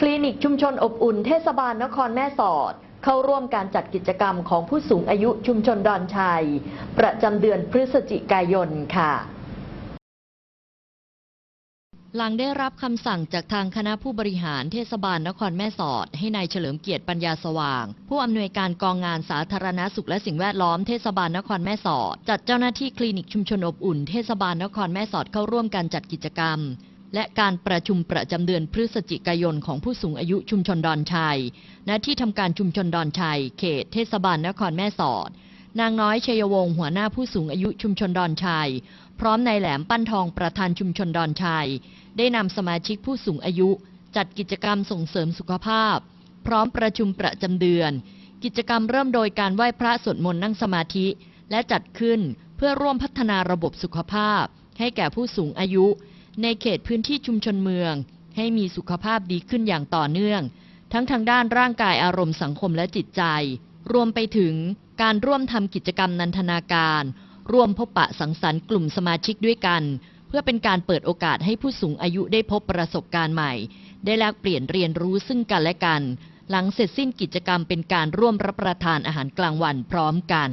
คลินิกชุมชนอบอุ่นเทศบาลนครแม่สอด เข้าร่วมการจัดกิจกรรมของผู้สูงอายุชุมชนดอนชัย ประจำเดือนพฤศจิกายนค่ะ หลังได้รับคำสั่งจากทางคณะผู้บริหารเทศบาลนครแม่สอด ให้นายเฉลิมเกียรติปัญญาสว่าง ผู้อำนวยการกองงานสาธารณสุขและสิ่งแวดล้อมเทศบาลนครแม่สอด จัดเจ้าหน้าที่คลินิกชุมชนอบอุ่นเทศบาลนครแม่สอดเข้าร่วมการจัดกิจกรรม และการประชุมประจำเดือนพฤศจิกายนของผู้สูงอายุชุมชนดอนชัย ณ ที่ทำการชุมชนดอนชัย เขตเทศบาลนครแม่สอด นางน้อยชัยวงศ์หัวหน้าผู้สูงอายุชุมชนดอนชัย พร้อมนายแหลมปั้นทองประธานชุมชนดอนชัย ได้นำสมาชิกผู้สูงอายุ จัดกิจกรรมส่งเสริมสุขภาพ พร้อมประชุมประจำเดือน กิจกรรมเริ่มโดยการไหว้พระสวดมนต์นั่งสมาธิ และจัดขึ้นเพื่อร่วมพัฒนาระบบสุขภาพ ให้แก่ผู้สูงอายุ ในเขตพื้นที่ชุมชนเมือง ให้มีสุขภาพดีขึ้นอย่างต่อเนื่อง ทั้งทางด้านร่างกายอารมณ์สังคมและจิตใจ รวมไปถึงการร่วมทำกิจกรรมนันทนาการ ร่วมพบปะสังสรรค์กลุ่มสมาชิกด้วยกัน เพื่อเป็นการเปิดโอกาสให้ผู้สูงอายุได้พบประสบการณ์ใหม่ ได้แลกเปลี่ยนเรียนรู้ซึ่งกันและกัน หลังเสร็จสิ้นกิจกรรมเป็นการร่วมรับประทานอาหารกลางวันพร้อมกัน